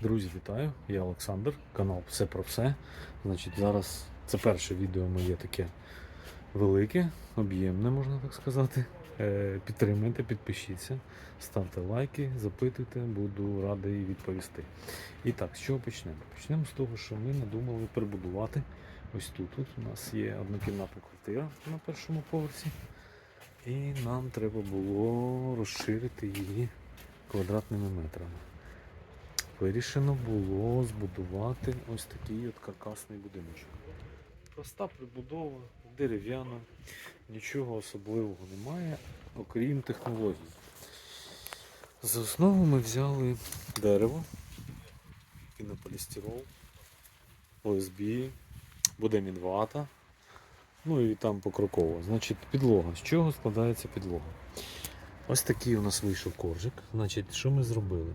Друзі, вітаю! Я Олександр, канал Все про все. Значить, зараз це перше відео моє таке велике, об'ємне, можна так сказати. Е, Підтримуйте, підпишіться, ставте лайки, запитуйте, буду радий відповісти. І так, з чого почнемо? Почнемо з того, що ми надумали прибудувати ось тут. Тут у нас є однокімнатна квартира на першому поверсі, і нам треба було розширити її квадратними метрами вирішено було збудувати ось такий от каркасний будиночок. Проста прибудова, дерев'яна, нічого особливого немає, окрім технологій. За основу ми взяли дерево, пінополістирол, ОСБ, буде мінвата, ну і там покроково. Значить, підлога. З чого складається підлога? Ось такий у нас вийшов коржик. Значить, що ми зробили?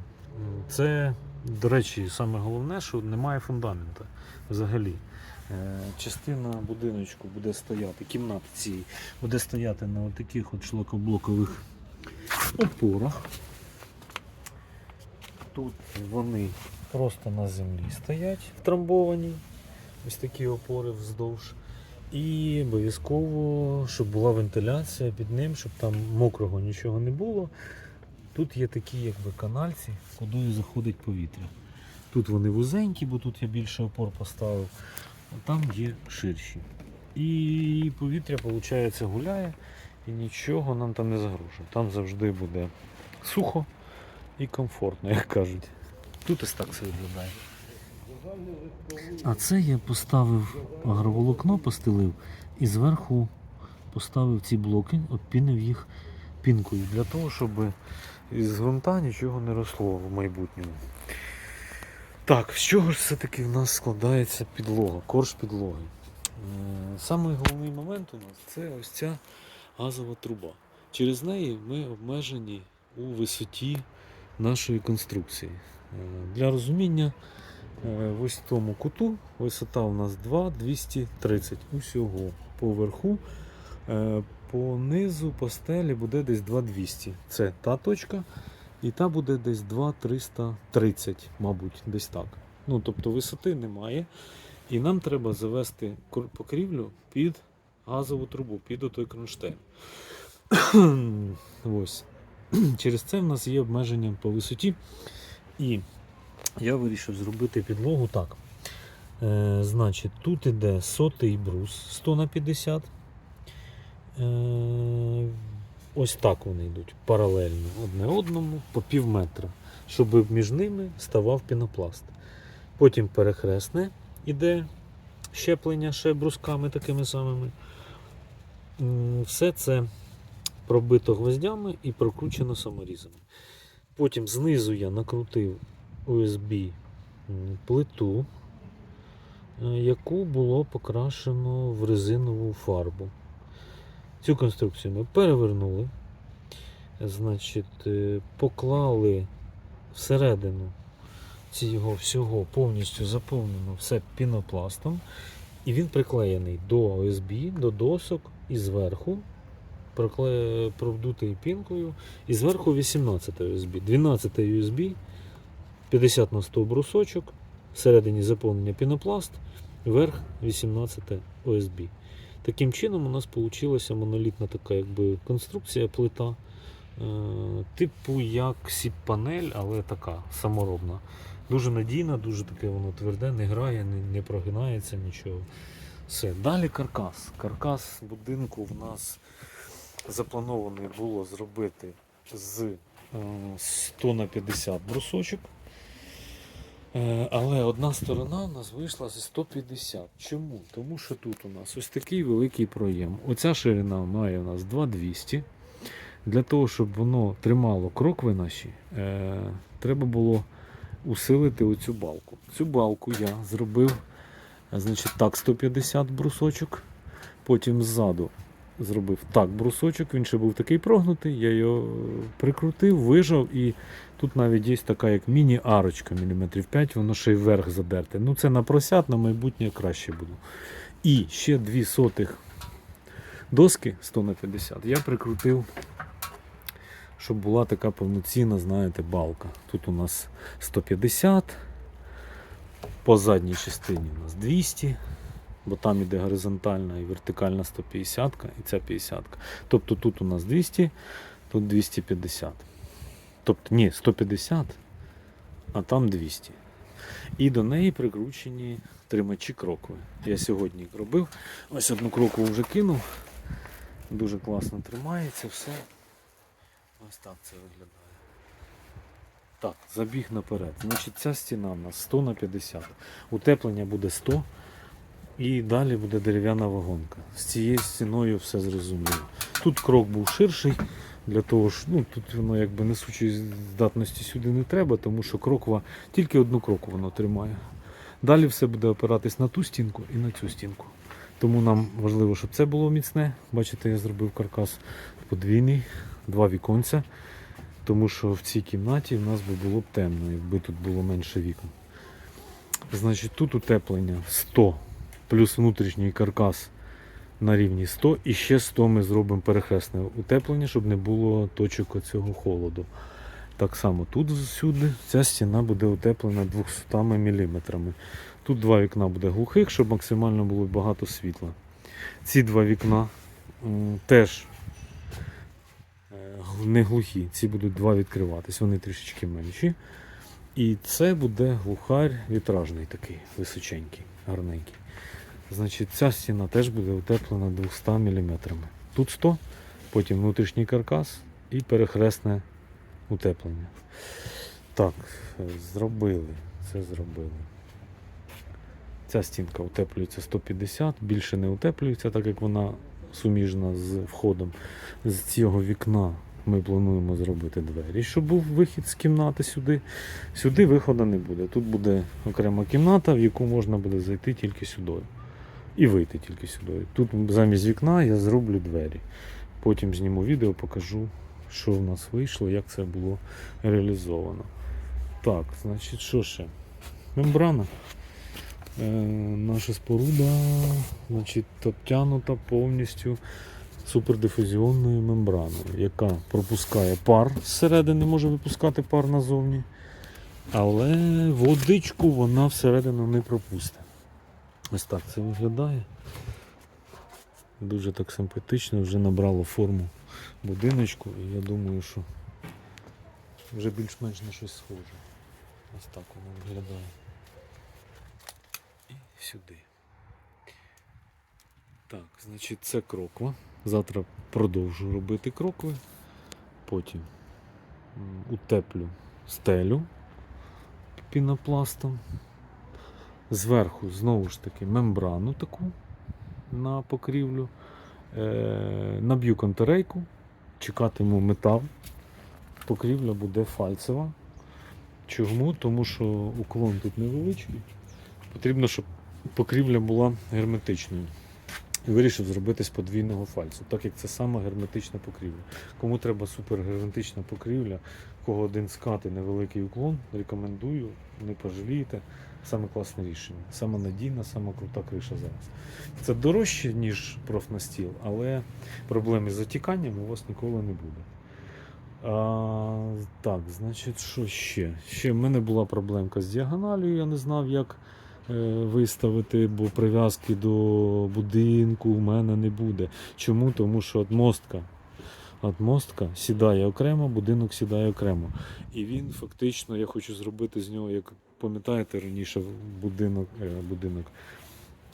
Це, до речі, саме головне, що немає фундамента взагалі. Е, Частина будиночку буде стояти, кімнати цієї буде стояти на таких шлакоблокових опорах. Тут вони просто на землі стоять, втрамбовані. Ось такі опори вздовж. І обов'язково, щоб була вентиляція під ним, щоб там мокрого нічого не було. Тут є такі якби канальці, куди заходить повітря. Тут вони вузенькі, бо тут я більше опор поставив, а там є ширші. І повітря, виходить, гуляє і нічого нам там не загрожує. Там завжди буде сухо і комфортно, як кажуть. Тут ось так все виглядає. А це я поставив агроволокно, постелив і зверху поставив ці блоки, обпінив їх пінкою для того, щоб із ґрунта нічого не росло в майбутньому. Так, з чого ж все-таки в нас складається підлога, корж підлоги? Е, Самий головний момент у нас це ось ця газова труба. Через неї ми обмежені у висоті нашої конструкції. Е, Для розуміння, е, в ось тому куту висота у нас 2,230 усього поверху. По низу по буде десь 2200. Це та точка. І та буде десь 2,330, мабуть, десь так. Ну, тобто висоти немає. І нам треба завести покрівлю під газову трубу, під отой кронштейн. Ось. Через це в нас є обмеження по висоті. І я вирішив зробити підлогу так. Е, значить, тут іде сотий брус 100 на 50. Е, ось так вони йдуть паралельно одне одному по пів метра, щоб між ними ставав пінопласт. Потім перехресне іде щеплення ще брусками такими самими. Все це пробито гвоздями і прокручено саморізами. Потім знизу я накрутив USB плиту, е, яку було покрашено в резинову фарбу. Цю конструкцію ми перевернули, значить, е, поклали всередину цього всього повністю заповнено все пінопластом, і він приклеєний до ОСБ, до досок і зверху прокле- продутий пінкою, і зверху 18 USB, 12 USB, 50 на 100 брусочок, всередині заповнення пінопласт, верх 18 OSB. Таким чином у нас вийшла монолітна така якби конструкція плита. е, Типу як сіп-панель, але така саморобна. Дуже надійна, дуже таке воно тверде, не грає, не, не прогинається нічого. Все. Далі каркас. Каркас будинку в нас заплановано було зробити з е, 100 на 50 брусочок. Е, Але одна сторона у нас вийшла зі 150. Чому? Тому що тут у нас ось такий великий проєм. Оця ширина має у нас 2200. Для того, щоб воно тримало крокви наші, е, треба було усилити оцю балку. Цю балку я зробив е, значить, так 150 брусочок. Потім ззаду зробив так брусочок, він ще був такий прогнутий, я його прикрутив, вижав і тут навіть є така як міні-арочка міліметрів 5, воно ще й вверх задерте. Ну це на просят, на майбутнє краще буду. І ще дві сотих доски 100 на 50 я прикрутив, щоб була така повноцінна, знаєте, балка. Тут у нас 150, По задній частині у нас 200, бо там іде горизонтальна і вертикальна 150 і ця 50. Тобто тут у нас 200, тут 250. Тобто, ні, 150, а там 200. І до неї прикручені тримачі крокви. Я сьогодні їх робив. Ось одну крокову вже кинув. Дуже класно тримається все. Ось так це виглядає. Так, забіг наперед. Значить, ця стіна у нас 100 на 50. Утеплення буде 100. І далі буде дерев'яна вагонка. З цією стіною все зрозуміло. Тут крок був ширший, для того ж, ну тут воно якби несучої здатності сюди не треба, тому що кроква тільки одну кроку воно тримає. Далі все буде опиратись на ту стінку і на цю стінку. Тому нам важливо, щоб це було міцне. Бачите, я зробив каркас подвійний, два віконця. Тому що в цій кімнаті в нас би було б темно, якби тут було менше вікон. Значить, тут утеплення 100 плюс внутрішній каркас на рівні 100 і ще 100 ми зробимо перехресне утеплення, щоб не було точок оцього холоду. Так само тут всюди ця стіна буде утеплена 200 мм. Тут два вікна буде глухих, щоб максимально було багато світла. Ці два вікна теж е, не глухі, ці будуть два відкриватись, вони трішечки менші. І це буде глухарь вітражний такий, височенький, гарненький. Значить, ця стіна теж буде утеплена 200 мм. Тут 100, потім внутрішній каркас і перехресне утеплення. Так, зробили. Це зробили. Ця стінка утеплюється 150, більше не утеплюється, так як вона суміжна з входом. З цього вікна ми плануємо зробити двері, щоб був вихід з кімнати сюди. Сюди виходу не буде. Тут буде окрема кімната, в яку можна буде зайти тільки сюди. І вийти тільки сюди. Тут замість вікна я зроблю двері. Потім зніму відео, покажу, що в нас вийшло, як це було реалізовано. Так, значить, що ще? Мембрана. Е, наша споруда значить, обтянута повністю супердифузіонною мембраною, яка пропускає пар зсередини, може випускати пар назовні. Але водичку вона всередину не пропустить. Ось так це виглядає. Дуже так симпатично, вже набрало форму будиночку і я думаю, що вже більш-менш на щось схоже. Ось так воно виглядає. І сюди. Так, значить це кроква. Завтра продовжу робити крокви. Потім утеплю стелю пінопластом. Зверху знову ж таки мембрану таку на покрівлю. Е, наб'ю контрейку, чекатиму метал. Покрівля буде фальцева. Чому? Тому що уклон тут невеличкий. Потрібно, щоб покрівля була герметичною. І вирішив зробити з подвійного фальцу, так як це саме герметична покрівля. Кому треба супергерметична покрівля, кого один скат і невеликий уклон, рекомендую, не пожалієте. Саме класне рішення, саме надійна, саме крута криша зараз. Це дорожче, ніж профнастіл, але проблеми з затіканням у вас ніколи не буде. А, так, значить, що ще? Ще в мене була проблемка з діагоналію, я не знав, як виставити, бо прив'язки до будинку в мене не буде. Чому? Тому що отмостка, отмостка сідає окремо, будинок сідає окремо. І він фактично, я хочу зробити з нього, як пам'ятаєте, раніше будинок, е, будинок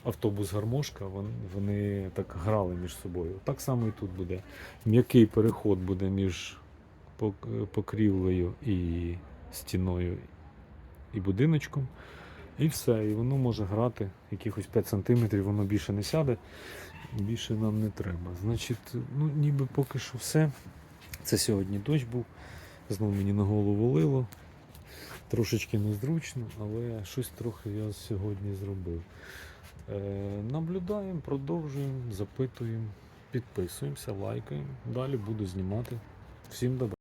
автобус гармошка, вон- вони так грали між собою. Так само і тут буде. М'який переход буде між покрівлею і стіною і будиночком. І все, і воно може грати якихось 5 см, воно більше не сяде, більше нам не треба. Значить, ну ніби поки що все. Це сьогодні дощ був, знову мені на голову лило. Трошечки незручно, але щось трохи я сьогодні зробив. Е, наблюдаємо, продовжуємо, запитуємо, підписуємося, лайкаємо. Далі буду знімати. Всім добра.